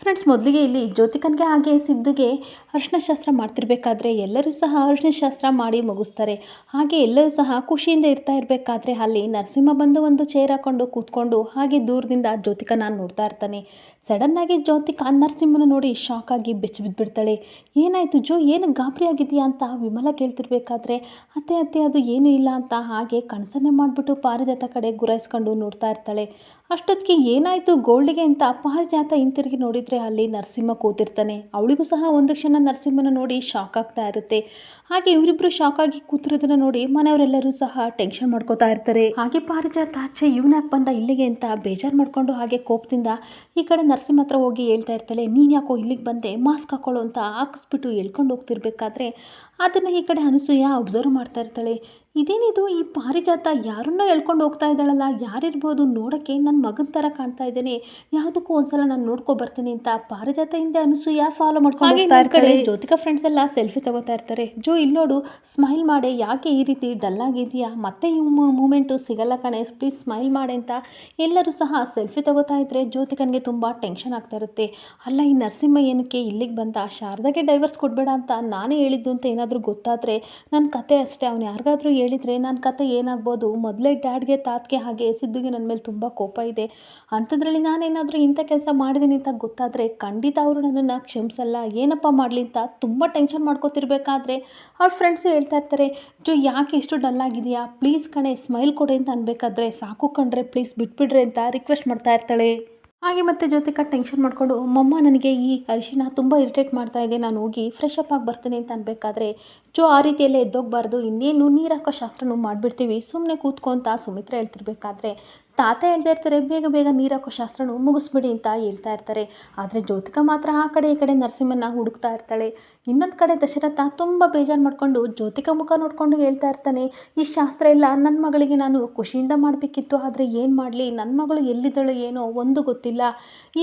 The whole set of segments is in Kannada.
ಫ್ರೆಂಡ್ಸ್ ಮೊದಲಿಗೆ ಇಲ್ಲಿ ಜ್ಯೋತಿಕನ್ಗೆ ಹಾಗೆ ಸಿದ್ದುಗೆ ಅರಿಶಿನ ಶಾಸ್ತ್ರ ಮಾಡ್ತಿರ್ಬೇಕಾದ್ರೆ ಎಲ್ಲರೂ ಸಹ ಅರಿಶಿನ ಶಾಸ್ತ್ರ ಮಾಡಿ ಮುಗಿಸ್ತಾರೆ. ಹಾಗೆ ಎಲ್ಲರೂ ಸಹ ಖುಷಿಯಿಂದ ಇರ್ತಾ ಇರಬೇಕಾದ್ರೆ ಅಲ್ಲಿ ನರಸಿಂಹ ಬಂದು ಒಂದು ಚೇರ್ ಹಾಕೊಂಡು ಕೂತ್ಕೊಂಡು ಹಾಗೆ ದೂರದಿಂದ ಜ್ಯೋತಿಕನ ನೋಡ್ತಾ ಇರ್ತಾನೆ. ಸಡನ್ನಾಗಿ ಜ್ಯೋತಿಕ ನರಸಿಂಹನ ನೋಡಿ ಶಾಕ್ ಆಗಿ ಬೆಚ್ಚಿ ಬಿದ್ದುಬಿಡ್ತಾಳೆ ಏನಾಯಿತು ಜೋ, ಏನು ಗಾಬರಿ ಆಗಿದೆಯಾ ಅಂತ ವಿಮಲ ಕೇಳ್ತಿರ್ಬೇಕಾದ್ರೆ, ಅತ್ತೆ ಅತ್ತೆ, ಅದು ಏನೂ ಇಲ್ಲ ಅಂತ ಹಾಗೆ ಕನಸನ್ನೇ ಮಾಡಿಬಿಟ್ಟು ಪಾರಿಜಾತ ಕಡೆ ಗುರಾಯಿಸ್ಕೊಂಡು ನೋಡ್ತಾ ಇರ್ತಾಳೆ. ಅಷ್ಟೊತ್ತಿಗೆ ಏನಾಯಿತು ಗೋಲ್ಡಿಗೆ ಅಂತ ಪಾರಿಜಾತ ಹಿಂತಿರುಗಿ ನೋಡಿದರೆ ಅಲ್ಲಿ ನರಸಿಂಹ ಕೂತಿರ್ತಾನೆ. ಅವಳಿಗೂ ಸಹ ಒಂದು ಕ್ಷಣ ನರಸಿಂಹನ ನೋಡಿ ಶಾಕ್ ಆಗ್ತಾ ಇರುತ್ತೆ. ಹಾಗೆ ಇವರಿಬ್ಬರು ಶಾಕ್ ಆಗಿ ಕೂತಿರೋದನ್ನ ನೋಡಿ ಮನೆಯವರೆಲ್ಲರೂ ಸಹ ಟೆನ್ಷನ್ ಮಾಡ್ಕೋತಾ ಇರ್ತಾರೆ. ಹಾಗೆ ಪಾರಿಜಾತ ಆಚೆ ಇವನಾಕ್ ಬಂದ ಇಲ್ಲಿಗೆ ಅಂತ ಬೇಜಾರು ಮಾಡ್ಕೊಂಡು ಹಾಗೆ ಕೋಪದಿಂದ ಈ ಕಡೆ ನರಸಿಂಹ ಹತ್ರ ಹೋಗಿ ಹೇಳ್ತಾ ಇರ್ತಾಳೆ, ನೀನು ಯಾಕೋ ಇಲ್ಲಿಗೆ ಬಂದೆ? ಮಾಸ್ಕ್ ಹಾಕೊಳ್ಳೋ ಅಂತ ಹಾಕಿಸ್ಬಿಟ್ಟು ಹೇಳ್ಕೊಂಡು ಹೋಗ್ತಿರ್ಬೇಕಾದ್ರೆ ಅದನ್ನು ಈ ಕಡೆ ಅನಸೂಯ ಅಬ್ಸರ್ವ್ ಮಾಡ್ತಾ ಇರ್ತಾಳೆ. ಇದೇನಿದು? ಈ ಪಾರಿಜಾತ ಯಾರನ್ನ ಎಳ್ಕೊಂಡು ಹೋಗ್ತಾ ಇದ್ದಾಳಲ್ಲ ಯಾರಿರ್ಬೋದು? ನೋಡೋಕ್ಕೆ ನನ್ನ ಮಗನ ಥರ ಕಾಣ್ತಾ ಇದ್ದೇನೆ. ಯಾವುದಕ್ಕೂ ಒಂದ್ಸಲ ನಾನು ನೋಡ್ಕೊ ಬರ್ತೀನಿ ಅಂತ ಪಾರಿಜಾತ ಹಿಂದೆ ಅನಸೂಯ ಫಾಲೋ ಮಾಡ್ಕೊಂಡು ಹೋಗ್ತಾ ಇರ್ತಾರೆ. ಜ್ಯೋತಿಕಾ ಫ್ರೆಂಡ್ಸ್ ಎಲ್ಲ ಸೆಲ್ಫಿ ತಗೋತಾ ಇರ್ತಾರೆ. ಜೋ ಇಲ್ಲಿ ನೋಡು ಸ್ಮೈಲ್ ಮಾಡೆ ಯಾಕೆ ಈ ರೀತಿ ಡಲ್ ಆಗಿದೆಯಾ ಮತ್ತೆ ಈ ಮೂಮೆಂಟು ಸಿಗಲ್ಲ ಕಣೆ ಪ್ಲೀಸ್ ಸ್ಮೈಲ್ ಮಾಡೆ ಅಂತ ಎಲ್ಲರೂ ಸಹ ಸೆಲ್ಫಿ ತಗೋತಾ ಇದ್ರೆ ಜ್ಯೋತಿಕನ್ಗೆ ತುಂಬ ಟೆನ್ಷನ್ ಆಗ್ತಾ ಇರುತ್ತೆ. ಅಲ್ಲ ಈ ನರಸಿಂಹ ಏನಕ್ಕೆ ಇಲ್ಲಿಗೆ ಬಂದ? ಶಾರದಾಗೆ ಡೈವರ್ಸ್ ಕೊಡಬೇಡ ಅಂತ ನಾನೇ ಹೇಳಿದ್ದು ಅಂತ ಏನಾದರೂ ಗೊತ್ತಾದರೆ ನನ್ನ ಕತೆ ಅಷ್ಟೇ. ಅವ್ನು ಯಾರಿಗಾದ್ರೂ ಹೇಳಿದರೆ ನನ್ನ ಕತೆ ಏನಾಗ್ಬೋದು? ಮೊದಲೇ ಡ್ಯಾಡ್ಗೆ, ತಾತ್ಗೆ ಹಾಗೆ ಸಿದ್ದುಗೆ ನನ್ನ ಮೇಲೆ ತುಂಬ ಕೋಪ ಇದೆ. ಅಂಥದ್ರಲ್ಲಿ ನಾನೇನಾದರೂ ಇಂಥ ಕೆಲಸ ಮಾಡಿದ್ದೀನಿ ಅಂತ ಗೊತ್ತಾದರೆ ಖಂಡಿತ ಅವರು ನನ್ನನ್ನು ಕ್ಷಮಿಸಲ್ಲ. ಏನಪ್ಪ ಮಾಡಲಿ ಅಂತ ತುಂಬ ಟೆನ್ಷನ್ ಮಾಡ್ಕೋತಿರ್ಬೇಕಾದ್ರೆ ಅವ್ರ ಫ್ರೆಂಡ್ಸು ಹೇಳ್ತಾ ಇರ್ತಾರೆ, ಜೋ, ಯಾಕೆ ಇಷ್ಟು ಡಲ್ ಆಗಿದೆಯಾ? ಪ್ಲೀಸ್ ಕಣೆ, ಸ್ಮೈಲ್ ಕೊಡಿ ಅಂತ ಅನ್ಬೇಕಾದ್ರೆ ಸಾಕು ಕಂಡ್ರೆ ಪ್ಲೀಸ್ ಬಿಟ್ಬಿಡ್ರಿ ಅಂತ ರಿಕ್ವೆಸ್ಟ್ ಮಾಡ್ತಾ ಇರ್ತಾಳೆ. ಹಾಗೆ ಮತ್ತೆ ಜೊತೆಗೆ ಟೆನ್ಷನ್ ಮಾಡಿಕೊಂಡು, ಮಮ್ಮ, ನನಗೆ ಈ ಅರಿಶಿನ ತುಂಬ ಇರಿಟೇಟ್ ಮಾಡ್ತಾ ಇದೆ. ನಾನು ಹೋಗಿ ಫ್ರೆಶ್ ಅಪ್ ಆಗಿ ಬರ್ತೀನಿ ಅಂತ ಅನ್ಬೇಕಾದ್ರೆ, ಜೋ ಆ ರೀತಿಯಲ್ಲೇ ಎದ್ದೋಗ್ಬಾರ್ದು. ಇನ್ನೇನು ನೀರು ಹಾಕೋ ಶಾಸ್ತ್ರನೂ ಮಾಡಿಬಿಡ್ತೀವಿ. ಸುಮ್ಮನೆ ಕೂತ್ಕೊಂತ ಸುಮಿತ್ರ ಹೇಳ್ತಿರ್ಬೇಕಾದ್ರೆ ತಾತ ಹೇಳ್ತಾ ಇರ್ತಾರೆ, ಬೇಗ ಬೇಗ ನೀರು ಹಾಕೋ ಶಾಸ್ತ್ರನೂ ಮುಗಿಸ್ಬಿಡಿ ಅಂತ ಹೇಳ್ತಾ ಇರ್ತಾರೆ. ಆದರೆ ಜ್ಯೋತಿಕ ಮಾತ್ರ ಆ ಕಡೆ ಈ ಕಡೆ ನರಸಿಂಹನ ಹುಡುಕ್ತಾ ಇರ್ತಾಳೆ. ಇನ್ನೊಂದು ಕಡೆ ದಶರಥ ತುಂಬ ಬೇಜಾರು ಮಾಡಿಕೊಂಡು ಜ್ಯೋತಿಕ ಮುಖ ನೋಡಿಕೊಂಡು ಹೇಳ್ತಾ ಇರ್ತಾನೆ, ಈ ಶಾಸ್ತ್ರ ಎಲ್ಲ ನನ್ನ ಮಗಳಿಗೆ ನಾನು ಖುಷಿಯಿಂದ ಮಾಡಬೇಕಿತ್ತು, ಆದರೆ ಏನು ಮಾಡಲಿ? ನನ್ನ ಮಗಳು ಎಲ್ಲಿದ್ದಳು ಏನೋ ಒಂದು ಗೊತ್ತಿಲ್ಲ.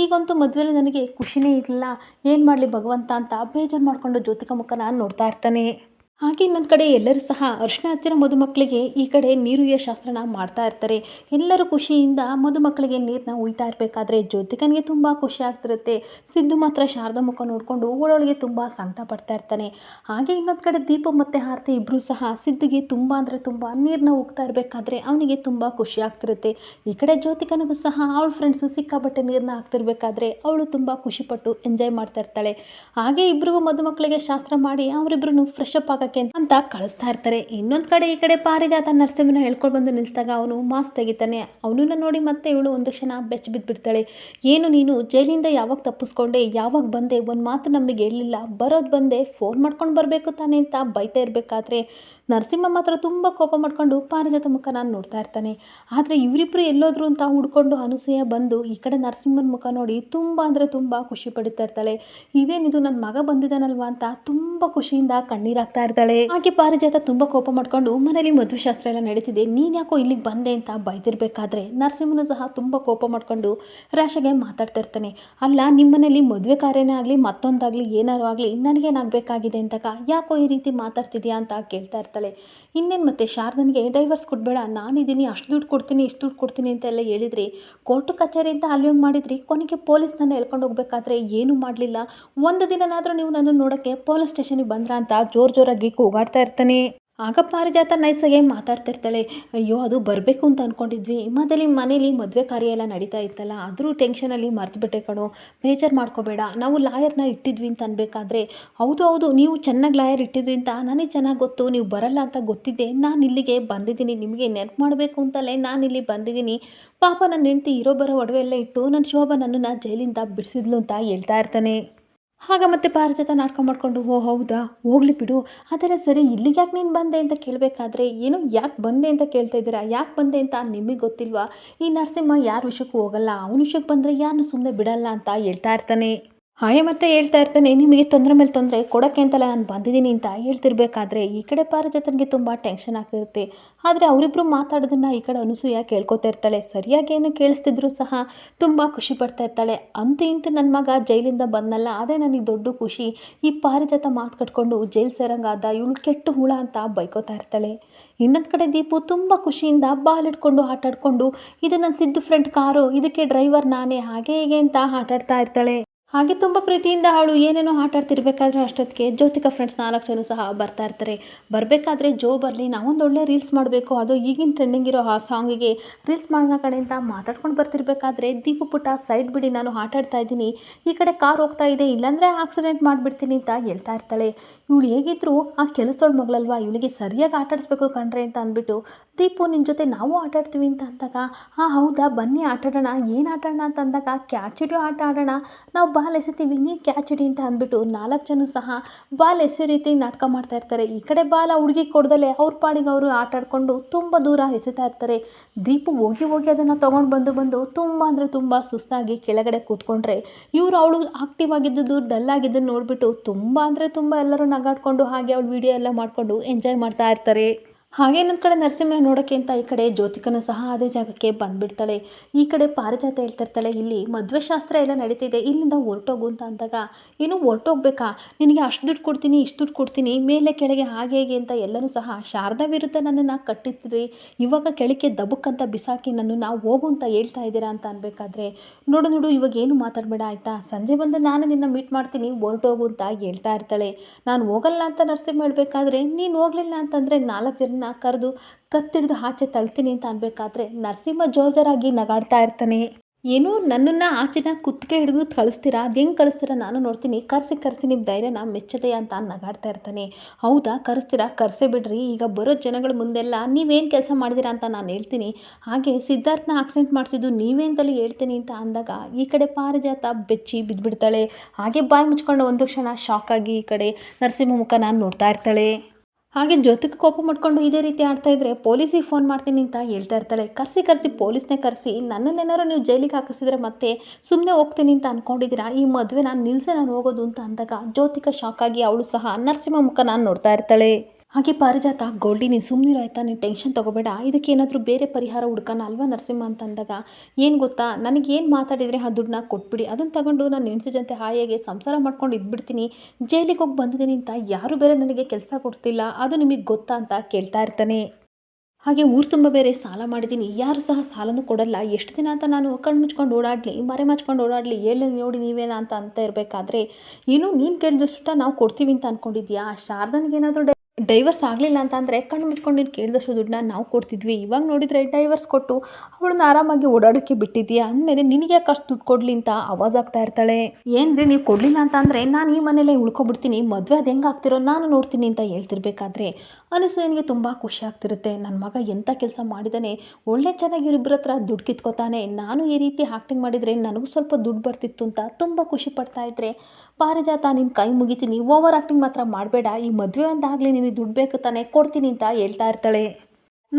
ಈಗಂತೂ ಮದುವೆಲಿ ನನಗೆ ಖುಷಿನೇ ಇರಲಿಲ್ಲ. ಏನು ಮಾಡಲಿ ಭಗವಂತ? ಅಂತ ಬೇಜಾರು ಮಾಡಿಕೊಂಡು ಜ್ಯೋತಿಕ ಮುಖನ ನೋಡ್ತಾ ಇರ್ತಾನೆ. ಹಾಗೆ ಇನ್ನೊಂದು ಕಡೆ ಎಲ್ಲರೂ ಸಹ ಅರಿಶಿನ ಹಚ್ಚಿರೋ ಮದುಮಕ್ಕಳಿಗೆ ಈ ಕಡೆ ನೀರುಯ್ಯ ಶಾಸ್ತ್ರನ ಮಾಡ್ತಾ ಇರ್ತಾರೆ. ಎಲ್ಲರೂ ಖುಷಿಯಿಂದ ಮದುಮಕ್ಕಳಿಗೆ ನೀರನ್ನ ಉಯ್ತಾ ಇರಬೇಕಾದ್ರೆ ಜ್ಯೋತಿಕನಿಗೆ ತುಂಬ ಖುಷಿ ಆಗ್ತಿರುತ್ತೆ. ಸಿದ್ದು ಮಾತ್ರ ಶಾರದಾ ಮುಖ ನೋಡಿಕೊಂಡು ಒಳೊಳಗೆ ತುಂಬ ಸಂಕಟ ಪಡ್ತಾ ಇರ್ತಾನೆ. ಹಾಗೆ ಇನ್ನೊಂದು ಕಡೆ ದೀಪ ಮತ್ತು ಹಾರತಿ ಇಬ್ಬರೂ ಸಹ ಸಿದ್ಧಿಗೆ ತುಂಬ ಅಂದರೆ ತುಂಬ ನೀರನ್ನ ಉಗ್ತಾ ಇರಬೇಕಾದ್ರೆ ಅವನಿಗೆ ತುಂಬ ಖುಷಿ ಆಗ್ತಿರುತ್ತೆ. ಈ ಕಡೆ ಜ್ಯೋತಿಕನಿಗೂ ಸಹ ಅವಳ ಫ್ರೆಂಡ್ಸು ಸಿಕ್ಕಾಬಟ್ಟೆ ನೀರನ್ನ ಹಾಕ್ತಿರ್ಬೇಕಾದ್ರೆ ಅವಳು ತುಂಬ ಖುಷಿಪಟ್ಟು ಎಂಜಾಯ್ ಮಾಡ್ತಾ ಇರ್ತಾಳೆ. ಹಾಗೆ ಇಬ್ಬರಿಗೂ ಮದುಮಕ್ಕಳಿಗೆ ಶಾಸ್ತ್ರ ಮಾಡಿ ಅವರಿಬ್ಬರನ್ನು ಫ್ರೆಶ್ ಅಪ್ ಆಗೋಕ್ಕೆ ಅಂತ ಕಳಿಸ್ತಾ ಇರ್ತಾರೆ. ಇನ್ನೊಂದು ಕಡೆ ಈ ಕಡೆ ಪಾರಿಜಾತ ನರಸಿಂಹನ ಹೇಳ್ಕೊಂಡು ಬಂದು ನಿಲ್ಸಿದಾಗ ಅವನು ಮಾಸ್ಕ್ ತೆಗಿತಾನೆ. ಅವನನ್ನ ನೋಡಿ ಮತ್ತೆ ಇವಳು ಒಂದು ಕ್ಷಣ ಬೆಚ್ಚ ಬಿದ್ದುಬಿಡ್ತಾಳೆ ಏನು ನೀನು? ಜೈಲಿಂದ ಯಾವಾಗ ತಪ್ಪಿಸ್ಕೊಂಡೆ? ಯಾವಾಗ ಬಂದೆ? ಒಂದು ಮಾತು ನಮಗೆ ಹೇಳಿಲ್ಲ. ಬರೋದು ಬಂದೆ. ಫೋನ್ ಮಾಡ್ಕೊಂಡು ಬರಬೇಕು ತಾನೆ ಅಂತ ಬೈತಾ ಇರಬೇಕಾದ್ರೆ ನರಸಿಂಹ ಮಾತ್ರ ತುಂಬ ಕೋಪ ಮಾಡ್ಕೊಂಡು ಪಾರಿಜಾತ ಮುಖ ನಾನು ನೋಡ್ತಾ ಇರ್ತಾನೆ. ಆದರೆ ಇವರಿಬ್ಬರು ಎಲ್ಲೋದ್ರು ಅಂತ ಹುಡ್ಕೊಂಡು ಅನಸೂಯ ಬಂದು ಈ ಕಡೆ ನರಸಿಂಹನ ಮುಖ ನೋಡಿ ತುಂಬ ಅಂದರೆ ತುಂಬ ಖುಷಿ ಪಡಿತಾ ಇರ್ತಾಳೆ. ಇದೇನಿದು ನನ್ನ ಮಗ ಬಂದಿದ್ದಾನಲ್ವಾ ಅಂತ ತುಂಬ ಖುಷಿಯಿಂದ ಕಣ್ಣೀರಾಗ್ತಾ ಇರ್ತಾಳೆ. ಹಾಗೆ ಪಾರಿಜಾತ ತುಂಬ ಕೋಪ ಮಾಡ್ಕೊಂಡು ಮನೇಲಿ ಮಧುಶಾಸ್ತ್ರ ಶಾಸ್ತ್ರ ಎಲ್ಲ ನಡೀತಿದೆ. ನೀನು ಯಾಕೋ ಇಲ್ಲಿಗೆ ಬಂದೆ ಅಂತ ಬೈದಿರಬೇಕಾದ್ರೆ ನರಸಿಂಹನು ಸಹ ತುಂಬ ಕೋಪ ಮಾಡ್ಕೊಂಡು ರಾಶಗೆ ಮಾತಾಡ್ತಾ ಇರ್ತಾನೆ. ಅಲ್ಲ, ನಿಮ್ಮನೇಲಿ ಮದುವೆ ಕಾರ್ಯನೇ ಆಗಲಿ ಮತ್ತೊಂದಾಗಲಿ ಏನಾರು ಆಗಲಿ ನನಗೇನಾಗಬೇಕಾಗಿದೆ ಅಂತಕ ಯಾಕೋ ಈ ರೀತಿ ಮಾತಾಡ್ತಿದ್ಯಾ ಅಂತ ಕೇಳ್ತಾ ಇರ್ತಾಳೆ. ಇನ್ನೇನು ಮತ್ತೆ? ಶಾರದನಿಗೆ ಡೈವರ್ಸ್ ಕೊಡಬೇಡ. ನಾನಿದ್ದೀನಿ ಅಷ್ಟು ದುಡ್ಡು ಕೊಡ್ತೀನಿ, ಇಷ್ಟು ದುಡ್ಡು ಕೊಡ್ತೀನಿ ಅಂತೆಲ್ಲ ಹೇಳಿದ್ರಿ, ಕೋರ್ಟು ಕಚೇರಿ ಅಂತ ಅಲ್ಲಿ ಮಾಡಿದ್ರಿ, ಕೊನೆಗೆ ಪೊಲೀಸ್ ನನ್ನ ಎಳ್ಕೊಂಡು ಹೋಗ್ಬೇಕಾದ್ರೆ ಏನೂ ಮಾಡಲಿಲ್ಲ. ಒಂದು ದಿನನಾದರೂ ನೀವು ನನ್ನನ್ನು ನೋಡೋಕ್ಕೆ ಪೊಲೀಸ್ ಸ್ಟೇಷನಿಗೆ ಬಂದ್ರ ಅಂತ ಜೋರು ಜೋರಾಗಿ ಕೂಗಾಡ್ತಾ ಇರ್ತಾನೆ. ಆಗ ಪಾರಿಜಾತ ನೈಸಾಗೆ ಮಾತಾಡ್ತಾ ಇರ್ತಾಳೆ ಅಯ್ಯೋ, ಅದು ಬರಬೇಕು ಅಂತ ಅಂದ್ಕೊಂಡಿದ್ವಿ ಇಮ್ಮದಲ್ಲಿ ಮನೇಲಿ ಮದುವೆ ಕಾರ್ಯ ಎಲ್ಲ ನಡೀತಾ ಇತ್ತಲ್ಲ, ಆದರೂ ಟೆನ್ಷನಲ್ಲಿ ಮರ್ತುಬಿಟ್ಟೆ ಕಣೋ. ಬೇಜಾರು ಮಾಡ್ಕೋಬೇಡ. ನಾವು ಲಾಯರ್ನ ಇಟ್ಟಿದ್ವಿ ಅಂತ ಅನ್ಬೇಕಾದ್ರೆ, ಹೌದು ಹೌದು, ನೀವು ಚೆನ್ನಾಗಿ ಲಾಯರ್ ಇಟ್ಟಿದ್ರಿ ಅಂತ ನನಗೆ ಚೆನ್ನಾಗಿ ಗೊತ್ತು. ನೀವು ಬರಲ್ಲ ಅಂತ ಗೊತ್ತಿದ್ದೆ. ನಾನು ಇಲ್ಲಿಗೆ ಬಂದಿದ್ದೀನಿ. ನಿಮಗೆ ನೆನಪು ಮಾಡಬೇಕು ಅಂತಲೇ ನಾನು ಇಲ್ಲಿ ಬಂದಿದ್ದೀನಿ. ಪಾಪ ನನ್ನ ಹೆಂಡ್ತಿ ಇರೋ ಬರೋ ಒಡವೆ ಎಲ್ಲ ಇಟ್ಟು ನನ್ನ ಶೋಭಾ ನನ್ನನ್ನು ಜೈಲಿಂದ ಬಿಡಿಸಿದ್ಲು ಅಂತ ಹೇಳ್ತಾ ಇರ್ತಾನೆ. ಆಗ ಮತ್ತೆ ಪಾರಿಜಾತ ನಾಟಕ ಮಾಡಿಕೊಂಡು ಓ ಹೌದಾ? ಹೋಗ್ಲಿ ಬಿಡು. ಆದರೆ ಸರಿ, ಇಲ್ಲಿಗೆ ಯಾಕೆ ನೀನು ಬಂದೆ ಅಂತ ಕೇಳಬೇಕಾದ್ರೆ ಏನು, ಯಾಕೆ ಬಂದೆ ಅಂತ ಕೇಳ್ತಾ ಇದ್ದೀರಾ? ಯಾಕೆ ಬಂದೆ ಅಂತ ನಿಮಗೆ ಗೊತ್ತಿಲ್ವಾ? ಈ ನರಸಿಂಹ ಯಾರ ವಿಷಯಕ್ಕೂ ಹೋಗಲ್ಲ. ಅವನ ವಿಷಯಕ್ಕೆ ಬಂದರೆ ಯಾರನ್ನು ಸುಮ್ಮನೆ ಬಿಡಲ್ಲ ಅಂತ ಹೇಳ್ತಾ ಇರ್ತಾನೆ. ಹಾಗೆ ಮತ್ತೆ ಹೇಳ್ತಾ ಇರ್ತಾನೆ, ನಿಮಗೆ ತೊಂದರೆ ಮೇಲೆ ತೊಂದರೆ ಕೊಡೋಕ್ಕೆ ಅಂತಲ್ಲ ನಾನು ಬಂದಿದ್ದೀನಿ ಅಂತ ಹೇಳ್ತಿರ್ಬೇಕಾದ್ರೆ ಈ ಕಡೆ ಪಾರಿಜಾತನಿಗೆ ತುಂಬ ಟೆನ್ಷನ್ ಆಗ್ತಿರುತ್ತೆ. ಆದರೆ ಅವರಿಬ್ಬರು ಮಾತಾಡೋದನ್ನು ಈ ಕಡೆ ಅನುಸೂಯ ಕೇಳ್ಕೊತಾ ಇರ್ತಾಳೆ. ಸರಿಯಾಗಿ ಏನು ಕೇಳಿಸ್ತಿದ್ರು ಸಹ ತುಂಬ ಖುಷಿ ಪಡ್ತಾ ಇರ್ತಾಳೆ. ಅಂತೂ ಇಂತೂ ನನ್ನ ಮಗ ಜೈಲಿಂದ ಬಂದಲ್ಲ ಅದೇ ನನಗೆ ದೊಡ್ಡ ಖುಷಿ. ಈ ಪಾರಿಜಾತ ಮಾತು ಕಟ್ಕೊಂಡು ಜೈಲು ಸೇರಂಗಾದ ಇವಳು ಕೆಟ್ಟು ಹುಳ ಅಂತ ಬೈಕೋತಾ ಇರ್ತಾಳೆ. ಇನ್ನೊಂದು ಕಡೆ ದೀಪು ತುಂಬ ಖುಷಿಯಿಂದ ಬಾಲ್ ಹಿಡ್ಕೊಂಡು ಆಟಾಡ್ಕೊಂಡು, ಇದು ನನ್ನ ಸಿದ್ದು ಫ್ರೆಂಡ್ ಕಾರು, ಇದಕ್ಕೆ ಡ್ರೈವರ್ ನಾನೇ, ಹಾಗೆ ಹೀಗೆ ಅಂತ ಆಟಾಡ್ತಾ ಇರ್ತಾಳೆ. ಹಾಗೆ ತುಂಬ ಪ್ರೀತಿಯಿಂದ ಅವಳು ಏನೇನೋ ಆಟ ಆಡ್ತಿರ್ಬೇಕಾದ್ರೆ ಅಷ್ಟೊತ್ತಿಗೆ ಜ್ಯೋತಿಕಾ ಫ್ರೆಂಡ್ಸ್ ನಾಲ್ಕು ಜನ ಸಹ ಬರ್ತಾ ಇರ್ತಾರೆ. ಬರಬೇಕಾದ್ರೆ ಜೋ ಬರಲಿ, ನಾವೊಂದು ಒಳ್ಳೆ ರೀಲ್ಸ್ ಮಾಡಬೇಕು. ಅದು ಈಗಿನ ಟ್ರೆಂಡಿಂಗ್ ಇರೋ ಆ ಸಾಂಗಿಗೆ ರೀಲ್ಸ್ ಮಾಡೋಣ ಕಡೆ ಅಂತ ಮಾತಾಡ್ಕೊಂಡು ಬರ್ತಿರ್ಬೇಕಾದ್ರೆ ದೀಪು ಪುಟ್ಟ ಸೈಡ್ ಬಿಡಿ, ನಾನು ಆಟ ಆಡ್ತಾ ಇದ್ದೀನಿ. ಈ ಕಡೆ ಕಾರ್ ಹೋಗ್ತಾ ಇದೆ, ಇಲ್ಲಾಂದರೆ ಆಕ್ಸಿಡೆಂಟ್ ಮಾಡಿಬಿಡ್ತೀನಿ ಅಂತ ಹೇಳ್ತಾ ಇರ್ತಾಳೆ. ಇವಳು ಹೇಗಿದ್ರು ಆ ಕೆಲಸದೊಳ ಮಗಳಲ್ವಾ? ಇವಳಿಗೆ ಸರಿಯಾಗಿ ಆಟಾಡಿಸ್ಬೇಕು ಕಣ್ರೆ ಅಂತ ಅಂದ್ಬಿಟ್ಟು ದೀಪು ನಿನ್ನ ಜೊತೆ ನಾವು ಆಟ ಆಡ್ತೀವಿ ಅಂತ ಅಂದಾಗ ಹಾಂ ಹೌದಾ? ಬನ್ನಿ, ಆಟಾಡೋಣ. ಏನು ಆಟಾಡೋಣ? ಅಂತ ಅಂದಾಗ, ಕ್ಯಾಚ್ ಆಟ ಆಡೋಣ. ನಾವು ಬಾಲ್ ಎಸಿತೀವಿ, ನೀನು ಕ್ಯಾಚ್ ಹಿಡಿ ಅಂತ ಅಂದ್ಬಿಟ್ಟು ನಾಲ್ಕು ಜನ ಸಹ ಬಾಲ್ ಎಸೆಯೋ ರೀತಿ ನಾಟಕ ಮಾಡ್ತಾ ಇರ್ತಾರೆ. ಈ ಕಡೆ ಬಾಲ ಹುಡುಗಿ ಕೊಡ್ದಲೆ ಅವ್ರ ಪಾಡಿಗೆ ಅವರು ಆಟ ಆಡ್ಕೊಂಡು ತುಂಬ ದೂರ ಎಸಿತಾ ಇರ್ತಾರೆ. ದೀಪು ಹೋಗಿ ಹೋಗಿ ಅದನ್ನು ತೊಗೊಂಡು ಬಂದು ಬಂದು ತುಂಬ ಅಂದರೆ ತುಂಬ ಸುಸ್ತಾಗಿ ಕೆಳಗಡೆ ಕೂತ್ಕೊಂಡ್ರೆ ಇವರು ಅವಳು ಆಕ್ಟಿವ್ ಆಗಿದ್ದು ಡಲ್ ಆಗಿದ್ದನ್ನು ನೋಡಿಬಿಟ್ಟು ತುಂಬ ಅಂದರೆ ತುಂಬ ಎಲ್ಲರೂ ನಗಾಡ್ಕೊಂಡು ಹಾಗೆ ಅವಳು ವಿಡಿಯೋ ಎಲ್ಲ ಮಾಡಿಕೊಂಡು ಎಂಜಾಯ್ ಮಾಡ್ತಾ ಇರ್ತಾರೆ. ಹಾಗೆ ಇನ್ನೊಂದು ಕಡೆ ನರಸಿಂಹನ ನೋಡೋಕ್ಕೆ ಅಂತ ಈ ಕಡೆ ಜ್ಯೋತಿಕನು ಸಹ ಅದೇ ಜಾಗಕ್ಕೆ ಬಂದುಬಿಡ್ತಾಳೆ. ಈ ಕಡೆ ಪಾರಿಜಾತ ಹೇಳ್ತಿರ್ತಾಳೆ ಇಲ್ಲಿ ಮದುವೆ ಶಾಸ್ತ್ರ ಎಲ್ಲ ನಡೀತಿದೆ, ಇಲ್ಲಿಂದ ಹೊರಟೋಗು ಅಂತ ಅಂದಾಗ ಇನ್ನು ಹೊರಟೋಗ್ಬೇಕಾ? ನಿನಗೆ ಅಷ್ಟು ದುಡ್ಡು ಕೊಡ್ತೀನಿ, ಇಷ್ಟು ದುಡ್ಡು ಕೊಡ್ತೀನಿ, ಮೇಲೆ ಕೆಳಗೆ ಹಾಗೆ ಹೇಗೆ ಅಂತ ಎಲ್ಲರೂ ಸಹ ಶಾರದಾ ವಿರುದ್ಧ ನನ್ನನ್ನು ಕಟ್ಟಿದ್ರಿ ಇವಾಗ ಕೆಳಕ್ಕೆ ದಬಕ್ಕಂತ ಬಿಸಾಕಿ ನನ್ನ ನಾವು ಹೋಗು ಅಂತ ಹೇಳ್ತಾ ಇದ್ದೀರಾ ಅಂತ ಅನ್ಬೇಕಾದ್ರೆ, ನೋಡು ನೋಡು, ಇವಾಗ ಏನು ಮಾತಾಡಬೇಡ ಆಯಿತಾ? ಸಂಜೆ ಬಂದು ನಾನು ನಿನ್ನ ಮೀಟ್ ಮಾಡ್ತೀನಿ, ಹೊರಟೋಗು ಅಂತ ಹೇಳ್ತಾ ಇರ್ತಾಳೆ. ನಾನು ಹೋಗಲ್ಲ ಅಂತ ನರಸಿಂಹ ಹೇಳಬೇಕಾದ್ರೆ, ನೀನು ಹೋಗಲಿಲ್ಲ ಅಂತಂದರೆ ನಾಲ್ಕು ಜನ ಕರೆದು ಕತ್ತಿಡಿದು ಆಚೆ ತಳ್ತೀನಿ ಅಂತ ಅನ್ಬೇಕಾದ್ರೆ ನರಸಿಂಹ ಜೋರ್ಜರಾಗಿ ನಗಾಡ್ತಾ ಇರ್ತಾನೆ. ಏನು ನನ್ನನ್ನು ಆಚೆನ ಕುತ್ತಿಗೆ ಹಿಡಿದು ಕಳಿಸ್ತೀರಾ ಅದು ಹೆಂಗೆ ಕಳಿಸ್ತೀರಾ? ನಾನು ನೋಡ್ತೀನಿ, ಕರೆಸಿ ಕರೆಸಿ ನಿಮ್ಮ ಧೈರ್ಯನ ಮೆಚ್ಚದೆ ಅಂತ ನಗಾಡ್ತಾ ಇರ್ತಾನೆ. ಹೌದಾ, ಕರೆಸ್ತೀರಾ? ಕರೆಸೇ ಬಿಡ್ರಿ, ಈಗ ಬರೋ ಜನಗಳ ಮುಂದೆಲ್ಲ ನೀವೇನು ಕೆಲಸ ಮಾಡಿದಿರಾ ಅಂತ ನಾನು ಹೇಳ್ತೀನಿ. ಹಾಗೆ ಸಿದ್ಧಾರ್ಥನ ಆಕ್ಸಿಡೆಂಟ್ ಮಾಡಿಸಿದ್ದು ನೀವೇಂತಲೂ ಹೇಳ್ತೀನಿ ಅಂತ ಅಂದಾಗ ಈ ಕಡೆ ಪಾರಿಜಾತ ಬೆಚ್ಚಿ ಬಿದ್ದುಬಿಡ್ತಾಳೆ ಹಾಗೆ ಬಾಯಿ ಮುಚ್ಕೊಂಡು ಒಂದು ಕ್ಷಣ ಶಾಕ್ ಆಗಿ ಈ ಕಡೆ ನರಸಿಂಹ ಮುಖ ನಾನು ನೋಡ್ತಾ ಇರ್ತಾಳೆ. ಹಾಗೆ ಜೊತೆಗೆ ಕೋಪ ಮಾಡ್ಕೊಂಡು ಇದೇ ರೀತಿ ಆಡ್ತಾ ಇದ್ರೆ ಪೊಲೀಸಿಗೆ ಫೋನ್ ಮಾಡ್ತೀನಿ ಅಂತ ಹೇಳ್ತಾ ಇರ್ತಾಳೆ. ಕರೆಸಿ ಕರೆಸಿ, ಪೊಲೀಸ್ನೇ ಕರೆಸಿ ನನ್ನನ್ನೇನಾರು ನೀವು ಜೈಲಿಗೆ ಹಾಕಿಸಿದ್ರೆ ಮತ್ತೆ ಸುಮ್ಮನೆ ಹೋಗ್ತೀನಿ ಅಂತ ಅಂದ್ಕೊಂಡಿದ್ದೀರಾ ಈ ಮದುವೆ ನಾನು ನಿಲ್ಸೆ, ನಾನು ಹೋಗೋದು ಅಂತ ಅಂದಾಗ ಜ್ಯೋತಿಕ ಶಾಕ್ ಆಗಿ ಅವಳು ಸಹ ನರಸಿಂಹ ಮುಖ ನಾನು ನೋಡ್ತಾ ಇರ್ತಾಳೆ. ಹಾಗೆ ಪಾರಿಜಾತ ಗೋಲ್ಡಿ, ನೀನು ಸುಮ್ಮನಿರೋ ಆಯ್ತಾ? ನೀನು ಟೆನ್ಷನ್ ತೊಗೋಬೇಡ. ಇದಕ್ಕೆ ಏನಾದರೂ ಬೇರೆ ಪರಿಹಾರ ಹುಡ್ಕೋಣ ಅಲ್ವಾ ನರಸಿಂಹ ಅಂತ ಅಂದಾಗ ಏನು ಗೊತ್ತಾ? ನನಗೆ ಏನು ಮಾತಾಡಿದರೆ ಆ ದುಡ್ಡನ್ನ ಕೊಟ್ಬಿಡಿ. ಅದನ್ನು ತಗೊಂಡು ನಾನು ಹೆಂಡತಿ ಜೊತೆ ಹಾಯಾಗಿ ಸಂಸಾರ ಮಾಡ್ಕೊಂಡು ಇದ್ಬಿಡ್ತೀನಿ. ಜೈಲಿಗೆ ಹೋಗಿ ಬಂದಿದ್ದೀನಿ ಅಂತ ಯಾರು ಬೇರೆ ನನಗೆ ಕೆಲಸ ಕೊಡ್ತಿಲ್ಲ. ಅದು ನಿಮಗೆ ಗೊತ್ತಾ ಅಂತ ಕೇಳ್ತಾ ಇರ್ತಾನೆ. ಹಾಗೆ ಊರು ತುಂಬ ಬೇರೆ ಸಾಲ ಮಾಡಿದ್ದೀನಿ ಯಾರು ಸಹ ಸಾಲನೂ ಕೊಡಲ್ಲ. ಎಷ್ಟು ದಿನ ಅಂತ ನಾನು ಕಣ್ಣು ಮುಚ್ಕೊಂಡು ಓಡಾಡಲಿ, ಮರೆ ಮಚ್ಕೊಂಡು ಓಡಾಡಲಿ ಎಲ್ಲಿ ನೋಡಿ ನೀವೇನಾ ಅಂತ ಅಂತ ಇರಬೇಕಾದ್ರೆ, ಏನು ನೀನು ಕೇಳಿದಷ್ಟು ನಾವು ಕೊಡ್ತೀವಿ ಅಂತ ಅಂದ್ಕೊಂಡಿದ್ಯಾ ಶಾರದನಿಗೇನಾದರೂ ಡೈವರ್ಸ್ ಆಗಲಿಲ್ಲ ಅಂತ ಅಂದರೆ ಕಣ್ಣು ಮುಚ್ಕೊಂಡು ನೀನು ಕೇಳಿದಷ್ಟು ದುಡ್ಡನ್ನ ನಾವು ಕೊಡ್ತಿದ್ವಿ. ಇವಾಗ ನೋಡಿದರೆ ಡೈವರ್ಸ್ ಕೊಟ್ಟು ಅವಳನ್ನ ಆರಾಮಾಗಿ ಓಡಾಡೋಕ್ಕೆ ಬಿಟ್ಟಿದ್ದೀಯಾ? ಅಂದಮೇಲೆ ನಿನಗೆ ಯಾಕೆ ದುಡ್ಡು ಕೊಡಲಿ ಅಂತ ಆವಾಜ್ ಆಗ್ತಾ ಇರ್ತಾಳೆ. ಏನ್ರಿ ನೀವು ಕೊಡಲಿಲ್ಲ ಅಂತ ನಾನು ಈ ಮನೇಲೆ ಉಳ್ಕೊಬಿಡ್ತೀನಿ. ಮದುವೆ ಅದು ಹೆಂಗೆ ಆಗ್ತಿರೋ ನಾನು ನೋಡ್ತೀನಿ ಅಂತ ಹೇಳ್ತಿರ್ಬೇಕಾದ್ರೆ ಅನಸೂಯನಿಗೆ ತುಂಬ ಖುಷಿ ಆಗ್ತಿರುತ್ತೆ. ನನ್ನ ಮಗ ಎಂಥ ಕೆಲಸ ಮಾಡಿದ್ದಾನೆ ಒಳ್ಳೆ ಚೆನ್ನಾಗಿ ಇವರಿಬ್ಬರ ಹತ್ರ ದುಡ್ಡು ಕಿತ್ಕೋತಾನೆ. ನಾನು ಈ ರೀತಿ ಆ್ಯಕ್ಟಿಂಗ್ ಮಾಡಿದರೆ ನನಗೂ ಸ್ವಲ್ಪ ದುಡ್ಡು ಬರ್ತಿತ್ತು ಅಂತ ತುಂಬ ಖುಷಿ ಪಡ್ತಾ ಇದ್ದರೆ ಪಾರಿಜಾತ ನಿನ್ನ ಕೈ ಮುಗಿತೀನಿ. ಓವರ್ ಆ್ಯಕ್ಟಿಂಗ್ ಮಾತ್ರ ಮಾಡಬೇಡ. ಈ ಮದುವೆ ಅಂದಾಗಲಿ ನಿನಗೆ ದುಡ್ಡು ಬೇಕು ತಾನೇ. ಕೊಡ್ತೀನಿ, ಅಂತ ಹೇಳ್ತಾ ಇರ್ತಾಳೆ.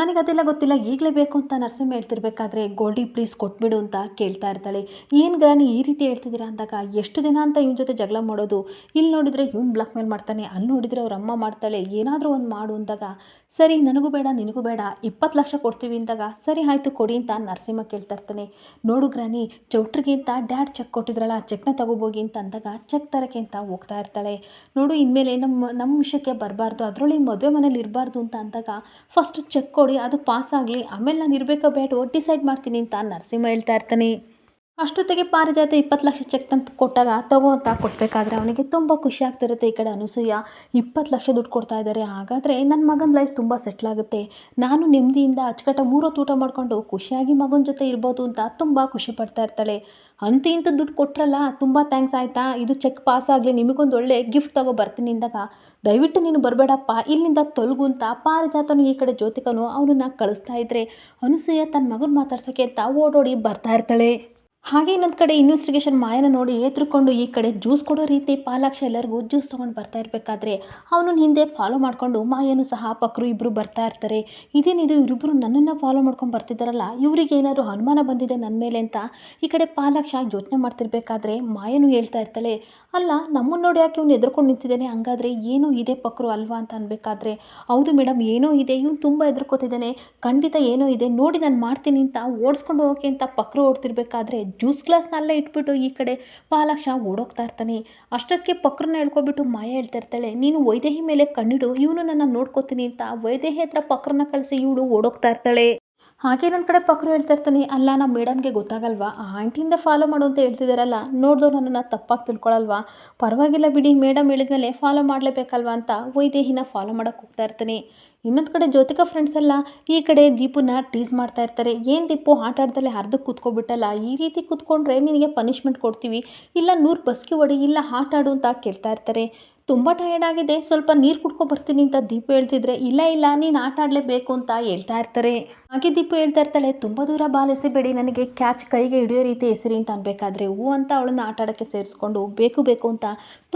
ನನಗೆ ಅದೆಲ್ಲ ಗೊತ್ತಿಲ್ಲ, ಈಗಲೇ ಬೇಕು ಅಂತ ನರಸಿಂಹ ಹೇಳ್ತಿರ್ಬೇಕಾದ್ರೆ ಗೋಲ್ಡಿ ಪ್ಲೀಸ್ ಕೊಟ್ಬಿಡು ಅಂತ ಕೇಳ್ತಾ ಇರ್ತಾಳೆ. ಏನು ಗ್ರಾನಿ ಈ ರೀತಿ ಹೇಳ್ತಿದ್ದೀರಾ ಅಂದಾಗ, ಎಷ್ಟು ದಿನ ಅಂತ ಇವನ ಜೊತೆ ಜಗಳ ಮಾಡೋದು? ಇಲ್ಲಿ ನೋಡಿದರೆ ಇವ್ನು ಬ್ಲಾಕ್ ಮೇಲ್ ಮಾಡ್ತಾನೆ, ಅಲ್ಲಿ ನೋಡಿದರೆ ಅವ್ರ ಅಮ್ಮ ಮಾಡ್ತಾಳೆ, ಏನಾದರೂ ಒಂದು ಮಾಡು ಅಂದಾಗ, ಸರಿ ನನಗೂ ಬೇಡ, ನಿನಗೂ ಬೇಡ, ಇಪ್ಪತ್ತು ಲಕ್ಷ ಕೊಡ್ತೀವಿ ಅಂದಾಗ, ಸರಿ ಆಯಿತು ಕೊಡಿ ಅಂತ ನರಸಿಂಹ ಕೇಳ್ತಾ ಇರ್ತಾನೆ. ನೋಡು ಗ್ರಾನಿ ಚೌಟ್ರಿಗೆ ಅಂತ ಡ್ಯಾಡ್ ಚೆಕ್ ಕೊಟ್ಟಿದ್ರಲ್ಲ ಚೆಕ್ನ ತಗೋಬೋಗಿ ಅಂತ ಅಂದಾಗ ಚೆಕ್ ತರಕ್ಕೆ ಅಂತ ಹೋಗ್ತಾ ಇರ್ತಾಳೆ. ನೋಡು, ಇನ್ಮೇಲೆ ನಮ್ಮ ನಮ್ಮ ವಿಷಯಕ್ಕೆ ಬರಬಾರ್ದು ಅದರೊಳಗೆ ಮದುವೆ ಮನೇಲಿ ಇರಬಾರ್ದು ಅಂತ ಅಂದಾಗ ಫಸ್ಟ್ ಚೆಕ್ ಕೊಡಿ ಅದು ಪಾಸ್ ಆಗಲಿ. ಆಮೇಲೆ ನಾನು ಇರಬೇಕೋ ಬೇಡವೋ ಡಿಸೈಡ್ ಮಾಡ್ತೀನಿ ಅಂತ ನರಸಿಂಹ ಹೇಳ್ತಾ ಇರ್ತಾನೆ. ಅಷ್ಟೊತ್ತಿಗೆ ಪಾರಿಜಾತ ಇಪ್ಪತ್ತು ಲಕ್ಷ ಚೆಕ್ ತಂದು ಕೊಟ್ಟಾಗ ತಗೋ ಅಂತ ಕೊಡಬೇಕಾದ್ರೆ ಅವನಿಗೆ ತುಂಬ ಖುಷಿ ಆಗ್ತಿರುತ್ತೆ ಈ ಕಡೆ ಅನಸೂಯ. ಇಪ್ಪತ್ತು ಲಕ್ಷ ದುಡ್ಡು ಕೊಡ್ತಾ ಇದ್ದಾರೆ. ಹಾಗಾದರೆ ನನ್ನ ಮಗನ ಲೈಫ್ ತುಂಬ ಸೆಟ್ಲ್ ಆಗುತ್ತೆ. ನಾನು ನೆಮ್ಮದಿಯಿಂದ ಅಚ್ಚುಕಟ್ಟ ಮೂರೊತ್ತು ಊಟ ಮಾಡಿಕೊಂಡು ಖುಷಿಯಾಗಿ ಮಗನ ಜೊತೆ ಇರ್ಬೋದು ಅಂತ ತುಂಬ ಖುಷಿ ಪಡ್ತಾ ಇರ್ತಾಳೆ. ಅಂತ ಇಂಥ ದುಡ್ಡು ಕೊಟ್ಟರಲ್ಲ ತುಂಬ ಥ್ಯಾಂಕ್ಸ್ ಆಯಿತಾ? ಇದು ಚೆಕ್ ಪಾಸ್ ಆಗಲಿ, ನಿಮಗೊಂದು ಒಳ್ಳೆ ಗಿಫ್ಟ್ ತಗೋ ಬರ್ತೀನಿ ಅಂದಾಗ ದಯವಿಟ್ಟು ನೀನು ಬರಬೇಡಪ್ಪ. ಇಲ್ಲಿಂದ ತೊಲಗು ಅಂತ ಪಾರಿಜಾತನು ಈ ಕಡೆ ಜ್ಯೋತಿಕನು ಅವನನ್ನು ಕಳಿಸ್ತಾ ಇದ್ರೆ ಅನಸೂಯ ತನ್ನ ಮಗನ ಮಾತಾಡ್ಸೋಕ್ಕೆ ಅಂತ ಓಡೋಡಿ ಬರ್ತಾ ಇರ್ತಾಳೆ. ಹಾಗೆ ಇನ್ನೊಂದು ಕಡೆ ಇನ್ವೆಸ್ಟಿಗೇಷನ್ ಮಾಯನ ನೋಡಿ ಎದ್ರುಕೊಂಡು ಈ ಕಡೆ ಜ್ಯೂಸ್ ಕೊಡೋ ರೀತಿ ಪಾಲಾಕ್ಷ ಎಲ್ಲರಿಗೂ ಜ್ಯೂಸ್ ತೊಗೊಂಡು ಬರ್ತಾ ಇರಬೇಕಾದ್ರೆ ಅವನನ್ನ ಹಿಂದೆ ಫಾಲೋ ಮಾಡಿಕೊಂಡು ಮಾಯನು ಸಹ ಪಕ್ರು ಇಬ್ಬರು ಬರ್ತಾ ಇರ್ತಾರೆ. ಇದೇನಿದು ಇವರಿಬ್ಬರು ನನ್ನನ್ನು ಫಾಲೋ ಮಾಡ್ಕೊಂಡು ಬರ್ತಿದ್ದಾರಲ್ಲ ಇವರಿಗೆ ಏನಾದರೂ ಅನುಮಾನ ಬಂದಿದೆ ನನ್ನ ಮೇಲೆ ಅಂತ ಈ ಕಡೆ ಪಾಲಾಕ್ಷ ಯೋಚನೆ ಮಾಡ್ತಿರ್ಬೇಕಾದ್ರೆ ಮಾಯನು ಹೇಳ್ತಾ ಇರ್ತಾಳೆ, ಅಲ್ಲ ನಮ್ಮನ್ನು ನೋಡಿ ಯಾಕೆ ಇವ್ನು ಎದ್ರುಕೊಂಡು ನಿಂತಿದ್ದಾನೆ? ಹಂಗಾದ್ರೆ ಏನೋ ಇದೆ ಪಕ್ರು ಅಲ್ವಾ ಅಂತ ಅನ್ಬೇಕಾದ್ರೆ. ಹೌದು ಮೇಡಮ್ ಏನೋ ಇದೆ, ಇವ್ನು ತುಂಬ ಎದ್ರುಕೋತಿದ್ದಾನೆ, ಖಂಡಿತ ಏನೋ ಇದೆ, ನೋಡಿ ನಾನು ಮಾಡ್ತೀನಿ ಅಂತ ಓಡಿಸ್ಕೊಂಡು ಹೋಗೋಕೆ ಅಂತ ಪಕ್ರು ಓಡ್ತಿರ್ಬೇಕಾದ್ರೆ ಜ್ಯೂಸ್ ಗ್ಲಾಸ್ನಲ್ಲೇ ಇಟ್ಬಿಟ್ಟು ಈ ಕಡೆ ಪಾಲಕ್ಷ ಓಡೋಗ್ತಾ ಇರ್ತಾನೆ. ಅಷ್ಟೊತ್ತಿಗೆ ಪಕ್ರನ್ನ ಹೇಳ್ಕೊಬಿಟ್ಟು ಮಾಯ ಹೇಳ್ತಾ ಇರ್ತಾಳೆ, ನೀನು ವೈದೇಹಿ ಮೇಲೆ ಕಣ್ಣಿಡು, ಇವನು ನನ್ನ ನೋಡ್ಕೋತೀನಿ ಅಂತ. ವೈದೇಹಿ ಹತ್ರ ಪಕ್ರನ್ನ ಕಳಿಸಿ ಇವಳು ಓಡೋಗ್ತಾ ಇರ್ತಾಳೆ. ಹಾಗೆ ನನ್ನ ಕಡೆ ಪಕ್ರು ಹೇಳ್ತಾ ಇರ್ತಾನೆ, ಅಲ್ಲ, ನಮ್ಮ ಮೇಡಮ್ಗೆ ಗೊತ್ತಾಗಲ್ವಾ? ಆ ಆಂಟಿಯಿಂದ ಫಾಲೋ ಮಾಡು ಅಂತ ಹೇಳ್ತಿದ್ದಾರಲ್ಲ ನೋಡಿದವ್ರು ನನ್ನನ್ನು ತಪ್ಪಾಗಿ ತಿಳ್ಕೊಳಲ್ವಾ? ಪರವಾಗಿಲ್ಲ ಬಿಡಿ, ಮೇಡಮ್ ಹೇಳಿದ್ಮೇಲೆ ಫಾಲೋ ಮಾಡಲೇಬೇಕಲ್ವಾ ಅಂತ ವೈದೇಹಿನ ಫಾಲೋ ಮಾಡೋಕ್ಕೆ ಹೋಗ್ತಾ ಇರ್ತಾನೆ. ಇನ್ನೊಂದು ಕಡೆ ಜ್ಯೋತಿಕ ಫ್ರೆಂಡ್ಸ್ ಎಲ್ಲ ಈ ಕಡೆ ದೀಪುನ ಟೀಸ್ ಮಾಡ್ತಾ ಇರ್ತಾರೆ. ಏನು ದೀಪು ಆಟ ಆಡ್ದಲ್ಲೇ ಅರ್ಧಕ್ಕೆ ಕೂತ್ಕೊಬಿಟ್ಟಲ್ಲ? ಈ ರೀತಿ ಕೂತ್ಕೊಂಡ್ರೆ ನಿನಗೆ ಪನಿಷ್ಮೆಂಟ್ ಕೊಡ್ತೀವಿ. ಇಲ್ಲ ನೂರು ಬಸ್ಕಿ ಹೊಡಿ, ಇಲ್ಲ ಆಟ ಆಡು ಅಂತ ಕೇಳ್ತಾ ಇರ್ತಾರೆ. ತುಂಬ ಟಯರ್ಡ್ ಆಗಿದೆ. ಸ್ವಲ್ಪ ನೀರು ಕುಡ್ಕೊ ಬರ್ತೀನಿ ಅಂತ ದೀಪು ಹೇಳ್ತಿದ್ರೆ, ಇಲ್ಲ ಇಲ್ಲ, ನೀನು ಆಟ ಆಡಲೇಬೇಕು ಅಂತ ಹೇಳ್ತಾ ಇರ್ತಾರೆ. ಹಾಗೆ ದೀಪು ಹೇಳ್ತಾ ಇರ್ತಾಳೆ, ತುಂಬ ದೂರ ಬಾಲ್ ಎಸಿಬೇಡಿ, ನನಗೆ ಕ್ಯಾಚ್ ಕೈಗೆ ಹಿಡಿಯೋ ರೀತಿ ಹೆಸರಿ ಅಂತ ಅನ್ಬೇಕಾದ್ರೆ, ಹೂ ಅಂತ ಅವಳನ್ನ ಆಟ ಆಡೋಕ್ಕೆ ಸೇರಿಸ್ಕೊಂಡು ಬೇಕು ಬೇಕು ಅಂತ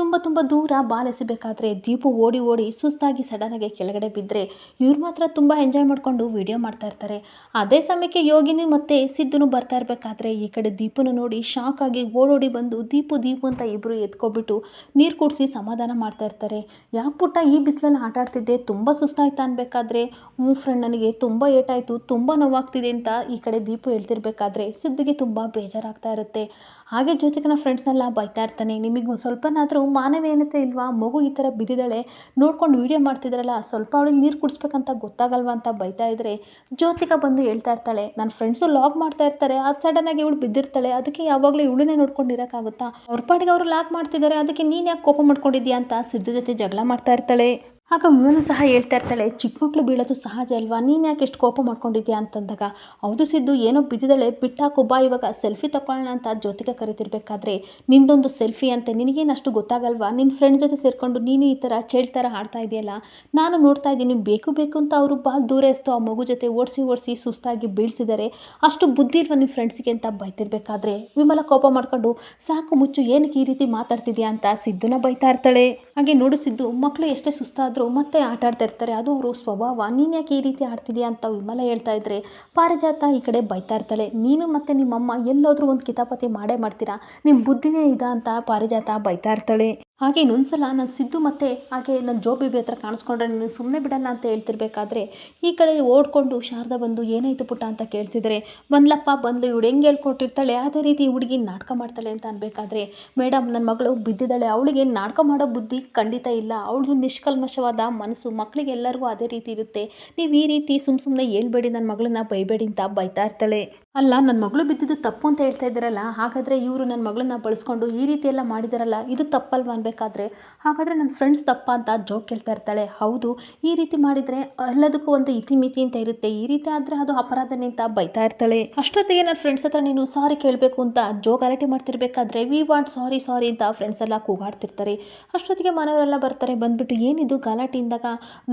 ತುಂಬ ತುಂಬ ದೂರ ಬಾಲಿಸಬೇಕಾದ್ರೆ ದೀಪ ದೀಪು ಓಡಿ ಓಡಿ ಸುಸ್ತಾಗಿ ಸಡನ್ನಾಗಿ ಕೆಳಗಡೆ ಬಿದ್ದರೆ ಇವ್ರು ಮಾತ್ರ ತುಂಬ ಎಂಜಾಯ್ ಮಾಡಿಕೊಂಡು ವಿಡಿಯೋ ಮಾಡ್ತಾ ಇರ್ತಾರೆ. ಅದೇ ಸಮಯಕ್ಕೆ ಯೋಗಿನಿ ಮತ್ತು ಸಿದ್ದುನು ಬರ್ತಾ ಇರಬೇಕಾದ್ರೆ ಈ ಕಡೆ ದೀಪನ ನೋಡಿ ಶಾಕ್ ಆಗಿ ಓಡೋಡಿ ಬಂದು ದೀಪು ದೀಪು ಅಂತ ಇಬ್ಬರು ಎತ್ಕೊಬಿಟ್ಟು ನೀರು ಕುಡಿಸಿ ಸಮಾಧಾನ ಮಾಡ್ತಾ ಇರ್ತಾರೆ. ಯಾಕೆ ಪುಟ್ಟ ಈ ಬಿಸಿಲಲ್ಲಿ ಆಟ ಆಡ್ತಿದ್ದೆ? ತುಂಬ ಸುಸ್ತಾಯ್ತಾ ಅನ್ಬೇಕಾದ್ರೆ? ಹ್ಞೂ ಫ್ರೆಂಡ್ ನನಗೆ ತುಂಬ ಏಟಾಯಿತು, ತುಂಬ ನೋವಾಗ್ತಿದೆ ಅಂತ ಈ ಕಡೆ ದೀಪು ಹೇಳ್ತಿರ್ಬೇಕಾದ್ರೆ ಸಿದ್ದಿಗೆ ತುಂಬ ಬೇಜಾರಾಗ್ತಾ ಇರುತ್ತೆ. ಹಾಗೆ ಜೊತೆಗೆ ನನ್ನ ಫ್ರೆಂಡ್ಸ್ನೆಲ್ಲ ಬೈತಾ ಇರ್ತಾನೆ. ನಿಮಗೆ ಸ್ವಲ್ಪನಾದರೂ ಮಾನವೀಯತೆ ಇಲ್ವಾ? ಮಗು ಈ ಥರ ಬಿದ್ದಿದ್ದಾಳೆ, ನೋಡ್ಕೊಂಡು ವೀಡಿಯೋ ಮಾಡ್ತಿದ್ರಲ್ಲ, ಸ್ವಲ್ಪ ಅವಳಿಗೆ ನೀರು ಕುಡಿಸ್ಬೇಕಂತ ಗೊತ್ತಾಗಲ್ವಾ ಅಂತ ಬೈತಾ ಇದ್ರೆ ಜ್ಯೋತಿಕಾ ಬಂದು ಹೇಳ್ತಾ ಇರ್ತಾಳೆ ನನ್ನ ಫ್ರೆಂಡ್ಸು ಲಾಗ್ ಮಾಡ್ತಾ ಇರ್ತಾರೆ, ಅದು ಸಡನ್ನಾಗಿ ಇವಳು ಬಿದ್ದಿರ್ತಾಳೆ, ಅದಕ್ಕೆ ಯಾವಾಗಲೂ ಇವಳನ್ನೇ ನೋಡ್ಕೊಂಡಿರೋಕ್ಕಾಗುತ್ತಾ ಅವ್ರ ಪಾಡಿಗೆ ಅವರು ಲಾಗ್ ಮಾಡ್ತಿದ್ದಾರೆ ಅದಕ್ಕೆ ನೀನು ಯಾಕೆ ಕೋಪ ಮಾಡ್ಕೊಂಡಿದ್ಯಾ? ಅಂತ ಸಿದ್ದು ಜೊತೆ ಜಗಳ ಮಾಡ್ತಾ ಇರ್ತಾಳೆ. ಆಗ ವಿಮನು ಸಹ ಹೇಳ್ತಾ ಇರ್ತಾಳೆ, ಚಿಕ್ಕ ಮಕ್ಕಳು ಬೀಳೋದು ಸಹಜ ಅಲ್ವಾ? ನೀನು ಯಾಕೆ ಎಷ್ಟು ಕೋಪ ಮಾಡ್ಕೊಂಡಿದ್ಯಾ? ಅಂತಂದಾಗ, ಹೌದು ಸಿದ್ದು, ಏನೋ ಬಿದ್ದಿದ್ದಾಳೆ, ಬಿಟ್ಟಾಕು ಬಾ, ಇವಾಗ ಸೆಲ್ಫಿ ತಗೊಳ್ಳೋಣ ಅಂತ ಜೊತೆಗೆ ಕರಿತಿರ್ಬೇಕಾದ್ರೆ ನಿಂದೊಂದು ಸೆಲ್ಫಿ ಅಂತ, ನಿನಗೇನು ಅಷ್ಟು ಗೊತ್ತಾಗಲ್ವಾ? ನಿನ್ನ ಫ್ರೆಂಡ್ ಜೊತೆ ಸೇರಿಕೊಂಡು ನೀನು ಈ ಥರ ಚೇಳ್ ಥರ ಆಡ್ತಾ ಇದೆಯಲ್ಲ ನಾನು ನೋಡ್ತಾ ಇದ್ದೀನಿ, ಬೇಕು ಬೇಕು ಅಂತ ಅವರು ಬಾಲ್ ದೂರ ಎಸ್ತು, ಆ ಮಗು ಜೊತೆ ಓಡಿಸಿ ಓಡಿಸಿ ಸುಸ್ತಾಗಿ ಬೀಳ್ಸಿದ್ದಾರೆ. ಅಷ್ಟು ಬುದ್ಧಿ ಇಲ್ವ ನಿಮ್ಮ ಫ್ರೆಂಡ್ಸಿಗೆ ಅಂತ ಬೈತಿರ್ಬೇಕಾದ್ರೆ? ವಿಮಲ ಕೋಪ ಮಾಡ್ಕೊಂಡು, ಸಾಕು ಮುಚ್ಚು, ಏನಕ್ಕೆ ಈ ರೀತಿ ಮಾತಾಡ್ತಿದ್ಯಾ? ಅಂತ ಸಿದ್ದುನ ಬೈತಾ ಇರ್ತಾಳೆ. ಹಾಗೆ ನೋಡು ಸಿದ್ದು ಮಕ್ಕಳು ಎಷ್ಟೇ ಸುಸ್ತಾದರೂ ಮತ್ತೆ ಆಟ ಆಡ್ತಾ ಇರ್ತಾರೆ. ಅದು ಅವರು ಸ್ವಭಾವ. ನೀನು ಯಾಕೆ ಈ ರೀತಿ ಆಡ್ತಿದ್ಯಾ ಅಂತ ವಿಮಲ ಹೇಳ್ತಾ ಇದ್ರೆ ಪಾರಿಜಾತ ಈ ಕಡೆ ಬೈತಾ ಇರ್ತಾಳೆ. ನೀನು ಮತ್ತು ನಿಮ್ಮಮ್ಮ ಎಲ್ಲೋದ್ರೂ ಒಂದು ಕಿತಾಪತಿ ಮಾಡೇ ಮಾಡ್ತೀರಾ? ನಿಮ್ಮ ಬುದ್ಧಿನೇ ಇದ ಅಂತ ಪಾರಿಜಾತ ಬೈತಾ ಇರ್ತಾಳೆ. ಹಾಗೆ ಇನ್ನೊಂದ್ಸಲ ನಾನು ಸಿದ್ದು ಮತ್ತೆ ಹಾಗೆ ನನ್ನ ಜೋಬಿ ಬೇಬಿ ಹತ್ರ ಕಾಣಿಸ್ಕೊಂಡ್ರೆ ನೀನು ಸುಮ್ಮನೆ ಬಿಡಲ್ಲ ಅಂತ ಹೇಳ್ತಿರ್ಬೇಕಾದ್ರೆ ಈ ಕಡೆ ಓಡ್ಕೊಂಡು ಶಾರದಾ ಬಂದು ಏನಾಯಿತು ಪುಟ್ಟ ಅಂತ ಕೇಳ್ತಿದ್ರೆ, ಬಂದ್ಲಪ್ಪ, ಬಂದು ಇವಳು ಹೆಂಗೆ ಹೇಳ್ಕೊಟ್ಟಿರ್ತಾಳೆ? ಅದೇ ರೀತಿ ಹುಡುಗಿ ನಾಟಕ ಮಾಡ್ತಾಳೆ ಅಂತ ಅನ್ಬೇಕಾದ್ರೆ, ಮೇಡಮ್ ನನ್ನ ಮಗಳು ಬಿದ್ದಿದ್ದಾಳೆ. ಅವಳಿಗೆ ನಾಟಕ ಮಾಡೋ ಬುದ್ಧಿ ಖಂಡಿತ ಇಲ್ಲ. ಅವಳು ನಿಷ್ಕಲ್ಮಶವಾದ ಮನಸ್ಸು ಮಕ್ಕಳಿಗೆಲ್ಲರಿಗೂ ಅದೇ ರೀತಿ ಇರುತ್ತೆ. ನೀವು ಈ ರೀತಿ ಸುಮ್ಮ ಸುಮ್ಮನೆ ಹೇಳ್ಬೇಡಿ ನನ್ನ ಮಗಳನ್ನ ಬೈಬೇಡಿ ಅಂತ ಬೈತಾ ಇರ್ತಾಳೆ. ಅಲ್ಲ ನನ್ನ ಮಗಳು ಬಿದ್ದಿದ್ದು ತಪ್ಪು ಅಂತ ಹೇಳ್ತಾ ಇದ್ದಾರಲ್ಲ, ಹಾಗಾದರೆ ಇವರು ನನ್ನ ಮಗಳನ್ನ ಬಳಸ್ಕೊಂಡು ಈ ರೀತಿ ಎಲ್ಲ ಮಾಡಿದಾರಲ್ಲ, ಇದು ತಪ್ಪಲ್ವಾ ಅನ್ಬೇಕಾದ್ರೆ? ಹಾಗಾದರೆ ನನ್ನ ಫ್ರೆಂಡ್ಸ್ ತಪ್ಪ ಅಂತ ಜೋಕ್ ಕೇಳ್ತಾ ಇರ್ತಾಳೆ. ಹೌದು, ಈ ರೀತಿ ಮಾಡಿದರೆ ಎಲ್ಲದಕ್ಕೂ ಒಂದು ಇತಿಮಿತಿ ಅಂತ ಇರುತ್ತೆ. ಈ ರೀತಿ ಆದರೆ ಅದು ಅಪರಾಧನೇ ಅಂತ ಬೈತಾ ಇರ್ತಾಳೆ. ಅಷ್ಟೊತ್ತಿಗೆ ನನ್ನ ಫ್ರೆಂಡ್ಸ್ ಹತ್ರ ನೀನು ಸಾರಿ ಕೇಳಬೇಕು ಅಂತ ಜೋ ಗಲಾಟೆ ಮಾಡ್ತಿರ್ಬೇಕಾದ್ರೆ ವಿ ವಾಂಟ್ ಸಾರಿ ಸಾರಿ ಅಂತ ಫ್ರೆಂಡ್ಸ್ ಎಲ್ಲ ಕೂಗಾಡ್ತಿರ್ತಾರೆ. ಅಷ್ಟೊತ್ತಿಗೆ ಮನೆಯವರೆಲ್ಲ ಬರ್ತಾರೆ. ಬಂದ್ಬಿಟ್ಟು ಏನಿದು ಗಲಾಟೆ ಇಂದಾಗ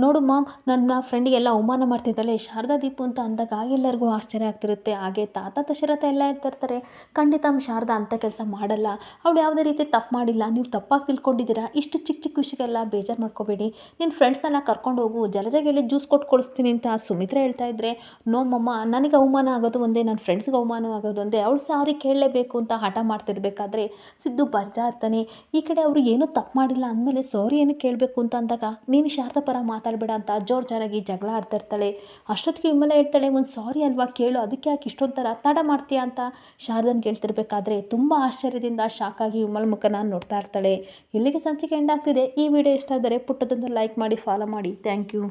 ನೋಡು ಮಾಮ್, ನನ್ನ ಫ್ರೆಂಡಿಗೆಲ್ಲ ಅವಮಾನ ಮಾಡ್ತಿದ್ದಾಳೆ. ಶಾರದಾ ದೀಪು ಅಂತ ಅಂದಾಗ ಎಲ್ಲರಿಗೂ ಆಶ್ಚರ್ಯ ಆಗ್ತಿರುತ್ತೆ. ಹಾಗೆ ತಾತ ದಶರಥ ಎಲ್ಲ ಹೇಳ್ತಿರ್ತಾರೆ ಖಂಡಿತ ನಮ್ಮ ಶಾರದಾ ಅಂಥ ಕೆಲಸ ಮಾಡಲ್ಲ. ಅವಳು ಯಾವುದೇ ರೀತಿ ತಪ್ಪು ಮಾಡಿಲ್ಲ. ನೀವು ತಪ್ಪಾಗಿ ತಿಳ್ಕೊಂಡಿದ್ದೀರಾ? ಇಷ್ಟು ಚಿಕ್ಕ ಚಿಕ್ಕ ವಿಷಯಕ್ಕೆಲ್ಲ ಬೇಜಾರು ಮಾಡ್ಕೋಬೇಡಿ. ನಿನ್ನ ಫ್ರೆಂಡ್ಸ್ನೆಲ್ಲ ಕರ್ಕೊಂಡು ಹೋಗು. ಜಲಜಾಗ ಹೇಳಿ ಜ್ಯೂಸ್ ಕೊಟ್ಟು ಕಳಿಸ್ತೀನಿ ಅಂತ ಸುಮಿತ್ರಾ ಹೇಳ್ತಾ ಇದ್ರೆ, ನೋ ಮಮ್ಮ, ನನಗೆ ಅವಮಾನ ಆಗೋದು ಒಂದೇ ನನ್ನ ಫ್ರೆಂಡ್ಸ್ಗೆ ಅವಮಾನ ಆಗೋದು ಒಂದೇ. ಅವಳು ಸಾರಿ ಕೇಳಲೇಬೇಕು ಅಂತ ಹಠ ಮಾಡ್ತಿರ್ಬೇಕಾದ್ರೆ ಸಿದ್ದು ಬರ್ತಾ ಇರ್ತಾನೆ. ಈ ಕಡೆ ಅವರು ಏನೂ ತಪ್ಪು ಮಾಡಿಲ್ಲ ಅಂದಮೇಲೆ ಸಾರಿ ಏನು ಕೇಳಬೇಕು ಅಂತ ಅಂದಾಗ, ನೀನು ಶಾರದ ಪರ ಮಾತಾಡಬೇಡ ಅಂತ ಜೋರು ಜಾರಾಗಿ ಜಗಳ ಆಡ್ತಾ ಇರ್ತಾಳೆ. ಅಷ್ಟೊತ್ತಿಗೆ ವಿಮಲ ಹೇಳ್ತಾಳೆ, ಒಂದು ಸಾರಿ ಅಲ್ವಾ ಕೇಳು. ಅದಕ್ಕೆ ಯಾಕೆ ಇಷ್ಟೊಂದು ಥರ ತಡ ಮಾಡ್ತೀಯಾ ಅಂತ ಶಾರದನ್ ಕೇಳ್ತಿರ್ಬೇಕಾದ್ರೆ ತುಂಬ ಆಶ್ಚರ್ಯದಿಂದ ಶಾಕಾಗಿ ವಿಮಲ್ ಮುಖನ ನೋಡ್ತಾ ಇರ್ತಾಳೆ. ಇಲ್ಲಿಗೆ ಸಂಚಿಕೆ ಎಂಡ್ ಆಗ್ತಿದೆ. ಈ ವಿಡಿಯೋ ಇಷ್ಟ ಆದರೆ ಪುಟ್ಟದೊಂದು ಲೈಕ್ ಮಾಡಿ ಫಾಲೋ ಮಾಡಿ. Thank you